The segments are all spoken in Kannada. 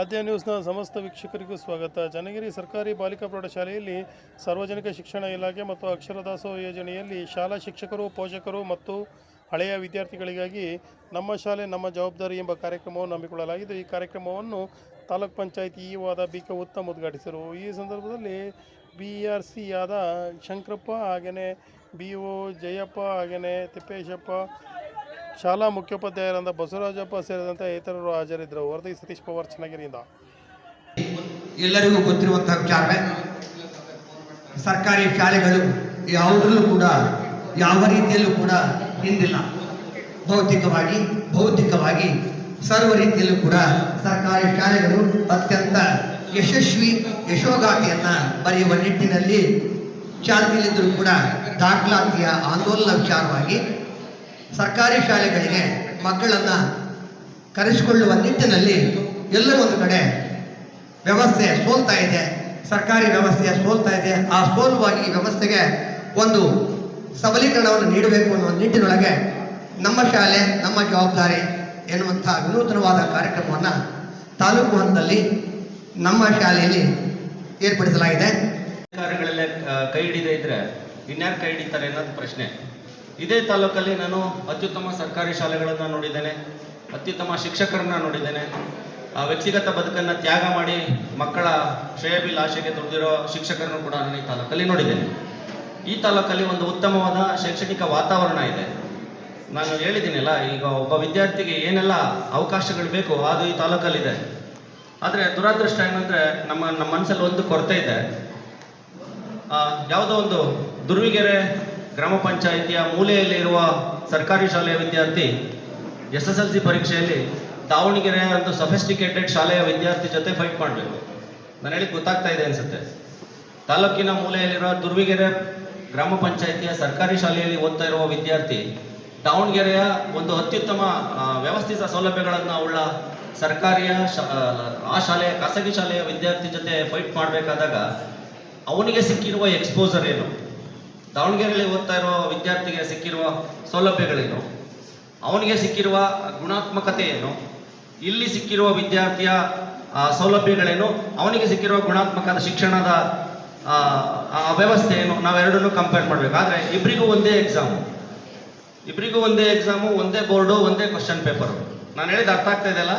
ಆದ್ಯ ನ್ಯೂಸ್ನ ಸಮಸ್ತ ವೀಕ್ಷಕರಿಗೂ ಸ್ವಾಗತ. ಚನ್ನಗಿರಿ ಸರ್ಕಾರಿ ಬಾಲಿಕಾ ಪ್ರೌಢಶಾಲೆಯಲ್ಲಿ ಸಾರ್ವಜನಿಕ ಶಿಕ್ಷಣ ಇಲಾಖೆ ಮತ್ತು ಅಕ್ಷರ ದಾಸೋಹ ಯೋಜನೆಯಲ್ಲಿ ಶಾಲಾ ಶಿಕ್ಷಕರು, ಪೋಷಕರು ಮತ್ತು ಹಳೆಯ ವಿದ್ಯಾರ್ಥಿಗಳಿಗಾಗಿ ನಮ್ಮ ಶಾಲೆ ನಮ್ಮ ಜವಾಬ್ದಾರಿ ಎಂಬ ಕಾರ್ಯಕ್ರಮವನ್ನು ಹಮ್ಮಿಕೊಳ್ಳಲಾಗಿದ್ದು, ಈ ಕಾರ್ಯಕ್ರಮವನ್ನು ತಾಲೂಕ್ ಪಂಚಾಯತ್ ಇ ಆದ ಬಿ ಕೆ ಉತ್ತಮ್ ಉದ್ಘಾಟಿಸಿದರು ಈ ಸಂದರ್ಭದಲ್ಲಿ ಬಿ ಆರ್ ಸಿ ಆದ ಶಂಕರಪ್ಪ ಹಾಗೆಯೇ ಬಿ ಒ ಜಯಪ್ಪ ಹಾಗೆಯೇ ತಿಪ್ಪೇಶಪ್ಪ ಶಾಲಾ ಮುಖ್ಯೋಪಾಧ್ಯಾಯರಾದ ಬಸವರಾಜಪ್ಪ ಸೇರಿದಂತೆ ಇತರರು ಹಾಜರಿದ್ದರು. ವರದಿ ಸತೀಶ್ ಪವಾರ್, ಚನ್ನಗಿರಿಯಿಂದ. ಎಲ್ಲರಿಗೂ ಗೊತ್ತಿರುವಂತಹ ವಿಚಾರವೇ, ಸರ್ಕಾರಿ ಶಾಲೆಗಳು ಯಾವುದರಲ್ಲೂ ಕೂಡ, ಯಾವ ರೀತಿಯಲ್ಲೂ ಕೂಡ ಹಿಂದಿಲ್ಲ. ಭೌತಿಕವಾಗಿ ಭೌತಿಕವಾಗಿ ಸರ್ವ ರೀತಿಯಲ್ಲೂ ಕೂಡ ಸರ್ಕಾರಿ ಶಾಲೆಗಳು ಅತ್ಯಂತ ಯಶಸ್ವಿ ಯಶೋಗಾಥೆಯನ್ನ ಬರೆಯುವ ನಿಟ್ಟಿನಲ್ಲಿ ಚಾಲ್ತಿಯಲ್ಲಿದ್ದರೂ ಕೂಡ ದಾಖಲಾತಿಯ ಆಂದೋಲನ ವಿಚಾರವಾಗಿ ಸರ್ಕಾರಿ ಶಾಲೆಗಳಿಗೆ ಮಕ್ಕಳನ್ನ ಕರೆಸಿಕೊಳ್ಳುವ ನಿಟ್ಟಿನಲ್ಲಿ ಎಲ್ಲ ಒಂದು ಕಡೆ ವ್ಯವಸ್ಥೆ ಸೋಲ್ತಾ ಇದೆ, ಸರ್ಕಾರಿ ವ್ಯವಸ್ಥೆ ಸೋಲ್ತಾ ಇದೆ. ಆ ಸೋಲುವಾಗಿ ಈ ವ್ಯವಸ್ಥೆಗೆ ಒಂದು ಸಬಲೀಕರಣವನ್ನು ನೀಡಬೇಕು ಅನ್ನುವ ನಿಟ್ಟಿನೊಳಗೆ ನಮ್ಮ ಶಾಲೆ, ನಮ್ಮ ಜವಾಬ್ದಾರಿ ಎನ್ನುವಂತಹ ವಿನೂತನವಾದ ಕಾರ್ಯಕ್ರಮವನ್ನು ತಾಲೂಕು ಹಂತದಲ್ಲಿ ನಮ್ಮ ಶಾಲೆಯಲ್ಲಿ ಏರ್ಪಡಿಸಲಾಗಿದೆ. ಕಾರ್ಯಗಳಲ್ಲೇ ಕೈ ಹಿಡಿದೇ ಇದ್ರೆ ಇನ್ಯಾರು ಕೈ ಹಿಡಿತಾರೆ ಅನ್ನೋದು ಪ್ರಶ್ನೆ. ಇದೇ ತಾಲೂಕಲ್ಲಿ ನಾನು ಅತ್ಯುತ್ತಮ ಸರ್ಕಾರಿ ಶಾಲೆಗಳನ್ನು ನೋಡಿದ್ದೇನೆ, ಅತ್ಯುತ್ತಮ ಶಿಕ್ಷಕರನ್ನ ನೋಡಿದ್ದೇನೆ. ಆ ವ್ಯಕ್ತಿಗತ ಬದುಕನ್ನು ತ್ಯಾಗ ಮಾಡಿ ಮಕ್ಕಳ ಶ್ರೇಯಭಿಲಾಷೆಗೆ ದುಡಿದಿರೋ ಶಿಕ್ಷಕರನ್ನು ಕೂಡ ನಾನು ಈ ತಾಲೂಕಲ್ಲಿ ನೋಡಿದ್ದೇನೆ. ಈ ತಾಲೂಕಲ್ಲಿ ಒಂದು ಉತ್ತಮವಾದ ಶೈಕ್ಷಣಿಕ ವಾತಾವರಣ ಇದೆ. ನಾನು ಹೇಳಿದ್ದೀನಲ್ಲ, ಈಗ ಒಬ್ಬ ವಿದ್ಯಾರ್ಥಿಗೆ ಏನೆಲ್ಲ ಅವಕಾಶಗಳು ಬೇಕು ಅದು ಈ ತಾಲೂಕಲ್ಲಿದೆ. ಆದರೆ ದುರಾದೃಷ್ಟ ಏನಂದ್ರೆ ನಮ್ಮ ನಮ್ಮ ಮನಸ್ಸಲ್ಲಿ ಒಂದು ಕೊರತೆ ಇದೆ. ಯಾವುದೋ ಒಂದು ದುರ್ವಿಗೆರೆ ಗ್ರಾಮ ಪಂಚಾಯಿತಿಯ ಮೂಲೆಯಲ್ಲಿರುವ ಸರ್ಕಾರಿ ಶಾಲೆಯ ವಿದ್ಯಾರ್ಥಿ ಎಸ್ ಎಸ್ ಎಲ್ ಸಿ ಪರೀಕ್ಷೆಯಲ್ಲಿ ದಾವಣಗೆರೆಯ ಒಂದು ಸಫೆಸ್ಟಿಕೇಟೆಡ್ ಶಾಲೆಯ ವಿದ್ಯಾರ್ಥಿ ಜೊತೆ ಫೈಟ್ ಮಾಡಬೇಕು ನಾನು ಹೇಳಿ ಗೊತ್ತಾಗ್ತಾ ಇದೆ ಅನ್ಸುತ್ತೆ. ತಾಲೂಕಿನ ಮೂಲೆಯಲ್ಲಿರುವ ದುರ್ವಿಗೆರೆ ಗ್ರಾಮ ಪಂಚಾಯಿತಿಯ ಸರ್ಕಾರಿ ಶಾಲೆಯಲ್ಲಿ ಓದ್ತಾ ಇರುವ ವಿದ್ಯಾರ್ಥಿ ದಾವಣಗೆರೆಯ ಒಂದು ಅತ್ಯುತ್ತಮ ವ್ಯವಸ್ಥಿತ ಸೌಲಭ್ಯಗಳನ್ನು ಉಳ್ಳ ಸರ್ಕಾರಿಯ ಆ ಶಾಲೆಯ ಖಾಸಗಿ ಶಾಲೆಯ ವಿದ್ಯಾರ್ಥಿ ಜೊತೆ ಫೈಟ್ ಮಾಡಬೇಕಾದಾಗ ಅವನಿಗೆ ಸಿಕ್ಕಿರುವ ಎಕ್ಸ್ಪೋಸರ್ ಏನು? ದಾವಣಗೆರೆಯಲ್ಲಿ ಓದ್ತಾ ಇರುವ ವಿದ್ಯಾರ್ಥಿಗೆ ಸಿಕ್ಕಿರುವ ಸೌಲಭ್ಯಗಳೇನು? ಅವನಿಗೆ ಸಿಕ್ಕಿರುವ ಗುಣಾತ್ಮಕತೆ ಏನು ಇಲ್ಲಿ ಸಿಕ್ಕಿರುವ ವಿದ್ಯಾರ್ಥಿಯ ಸೌಲಭ್ಯಗಳೇನು? ಅವನಿಗೆ ಸಿಕ್ಕಿರುವ ಗುಣಾತ್ಮಕದ ಶಿಕ್ಷಣದ ವ್ಯವಸ್ಥೆ ಏನು ನಾವೆರಡನ್ನು ಕಂಪೇರ್ ಮಾಡಬೇಕು. ಆದರೆ ಇಬ್ಬರಿಗೂ ಒಂದೇ ಎಕ್ಸಾಮು ಇಬ್ಬರಿಗೂ ಒಂದೇ ಎಕ್ಸಾಮು ಒಂದೇ ಬೋರ್ಡು ಒಂದೇ ಕ್ವಶನ್ ಪೇಪರು ನಾನು ಹೇಳಿದ ಅರ್ಥ ಆಗ್ತಾ ಇದೆಯಲ್ಲ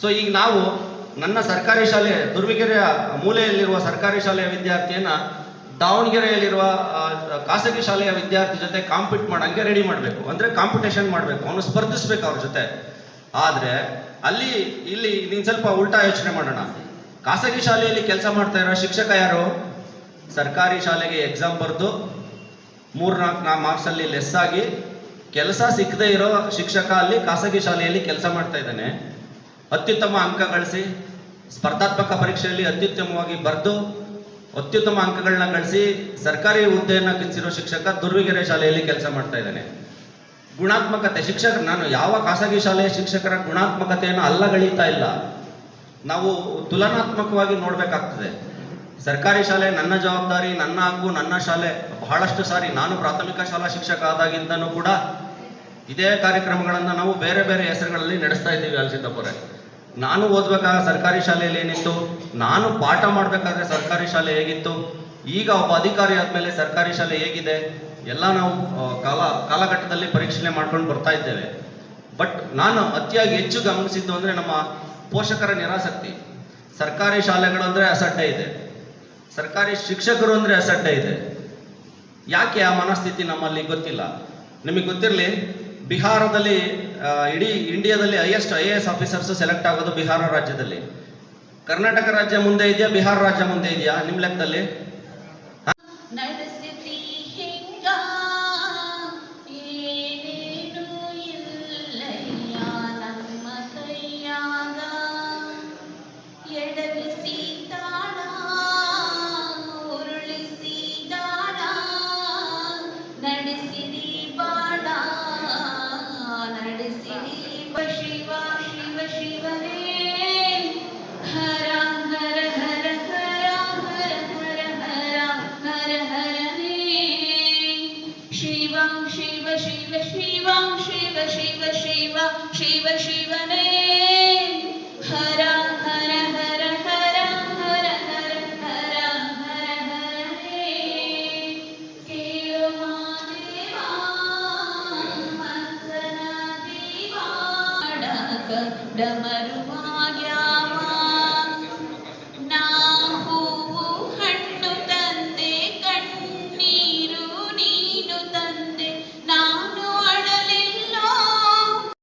ಸೊ ಈಗ ನಾವು ನನ್ನ ಸರ್ಕಾರಿ ಶಾಲೆ, ದುರ್ವಿಗೆರೆಯ ಮೂಲೆಯಲ್ಲಿರುವ ಸರ್ಕಾರಿ ಶಾಲೆಯ ವಿದ್ಯಾರ್ಥಿಯನ್ನ ದಾವಣಗೆರೆಯಲ್ಲಿರುವ ಖಾಸಗಿ ಶಾಲೆಯ ವಿದ್ಯಾರ್ಥಿ ಜೊತೆ ಕಾಂಪೀಟ್ ಮಾಡಂಗೆ ರೆಡಿ ಮಾಡಬೇಕು. ಅಂದ್ರೆ ಕಾಂಪಿಟೇಷನ್ ಮಾಡಬೇಕು. ಅವನು ಸ್ಪರ್ಧಿಸ್ಬೇಕು ಅವ್ರ ಜೊತೆ. ಆದ್ರೆ, ಅಲ್ಲಿ, ಇಲ್ಲಿ ನೀನು ಸ್ವಲ್ಪ ಉಲ್ಟಾ ಯೋಚನೆ ಮಾಡೋಣ. ಖಾಸಗಿ ಶಾಲೆಯಲ್ಲಿ ಕೆಲಸ ಮಾಡ್ತಾ ಇರೋ ಶಿಕ್ಷಕ ಯಾರು? ಸರ್ಕಾರಿ ಶಾಲೆಗೆ ಎಕ್ಸಾಮ್ ಬರೆದು ಮೂರ್ನಾಲ್ಕು ನಾ ಮಾರ್ಕ್ಸಲ್ಲಿ ಲೆಸ್ ಆಗಿ ಕೆಲಸ ಸಿಕ್ಕದೇ ಇರೋ ಶಿಕ್ಷಕ ಅಲ್ಲಿ ಖಾಸಗಿ ಶಾಲೆಯಲ್ಲಿ ಕೆಲಸ ಮಾಡ್ತಾ ಇದ್ದಾನೆ. ಅತ್ಯುತ್ತಮ ಅಂಕ ಗಳಿಸಿ ಸ್ಪರ್ಧಾತ್ಮಕ ಪರೀಕ್ಷೆಯಲ್ಲಿ ಅತ್ಯುತ್ತಮವಾಗಿ ಬರೆದು ಅತ್ಯುತ್ತಮ ಅಂಕಗಳನ್ನ ಗಳಿಸಿ ಸರ್ಕಾರಿ ಹುದ್ದೆಯನ್ನ ಗಳಿಸಿರೋ ಶಿಕ್ಷಕ ದುರ್ವಿಗೆರೆ ಶಾಲೆಯಲ್ಲಿ ಕೆಲಸ ಮಾಡ್ತಾ ಇದ್ದಾನೆ. ಗುಣಾತ್ಮಕತೆ, ಶಿಕ್ಷಕ, ನಾನು ಯಾವ ಖಾಸಗಿ ಶಾಲೆಯ ಶಿಕ್ಷಕರ ಗುಣಾತ್ಮಕತೆಯನ್ನು ಅಲ್ಲಗಳೀತಾ ಇಲ್ಲ. ನಾವು ತುಲನಾತ್ಮಕವಾಗಿ ನೋಡ್ಬೇಕಾಗ್ತದೆ. ಸರ್ಕಾರಿ ಶಾಲೆ ನನ್ನ ಜವಾಬ್ದಾರಿ, ನನ್ನ ಹಕ್ಕು, ನನ್ನ ಶಾಲೆ ಬಹಳಷ್ಟು ಸಾರಿ ನಾನು ಪ್ರಾಥಮಿಕ ಶಾಲಾ ಶಿಕ್ಷಕ ಆದಾಗಿಂದನೂ ಕೂಡ ಇದೇ ಕಾರ್ಯಕ್ರಮಗಳನ್ನು ನಾವು ಬೇರೆ ಬೇರೆ ಹೆಸರುಗಳಲ್ಲಿ ನಡೆಸ್ತಾ ಇದ್ದೀವಿ ಅಲ್ಸಿದ್ದಪ್ಪರೆ ನಾನು ಓದ್ಬೇಕಾದ ಸರ್ಕಾರಿ ಶಾಲೆಯಲ್ಲಿ ಏನಿತ್ತು? ನಾನು ಪಾಠ ಮಾಡಬೇಕಾದ್ರೆ ಸರ್ಕಾರಿ ಶಾಲೆ ಹೇಗಿತ್ತು? ಈಗ ಒಬ್ಬ ಅಧಿಕಾರಿ ಆದ್ಮೇಲೆ ಸರ್ಕಾರಿ ಶಾಲೆ ಹೇಗಿದೆ? ಎಲ್ಲ ನಾವು ಕಾಲ, ಕಾಲಘಟ್ಟದಲ್ಲಿ ಪರೀಕ್ಷಣೆ ಮಾಡ್ಕೊಂಡು ಬರ್ತಾ ಇದ್ದೇವೆ. ಬಟ್ ನಾನು ಅತಿಯಾಗಿ ಹೆಚ್ಚು ಗಮನಿಸಿದ್ದು ಅಂದ್ರೆ ನಮ್ಮ ಪೋಷಕರ ನಿರಾಸಕ್ತಿ. ಸರ್ಕಾರಿ ಶಾಲೆಗಳು ಅಂದ್ರೆ ಅಸಡ್ಡೆ ಇದೆ. ಸರ್ಕಾರಿ ಶಿಕ್ಷಕರು ಅಂದ್ರೆ ಅಸಡ್ಡೆ ಇದೆ. ಯಾಕೆ ಆ ಮನಸ್ಥಿತಿ ನಮ್ಮಲ್ಲಿ ಗೊತ್ತಿಲ್ಲ? ನಿಮಗೆ ಗೊತ್ತಿರಲಿ ಬಿಹಾರದಲ್ಲಿ ಇಡೀ ಇಂಡಿಯಾದಲ್ಲಿ highest I A S officers select ಆಗೋದು ಬಿಹಾರ ರಾಜ್ಯದಲ್ಲಿ. ಕರ್ನಾಟಕ ರಾಜ್ಯ ಮುಂದೆ ಇದೆಯಾ? ಬಿಹಾರ ರಾಜ್ಯ ಮುಂದೆ ಇದೆಯಾ? ನಿಮ್ಮ ಲೆಕ್ಕದಲ್ಲಿ? शिव शिवने हर हर हर हर हर हर हर हर हर हे केळमादेवा मत्सनादेवा डमरुवा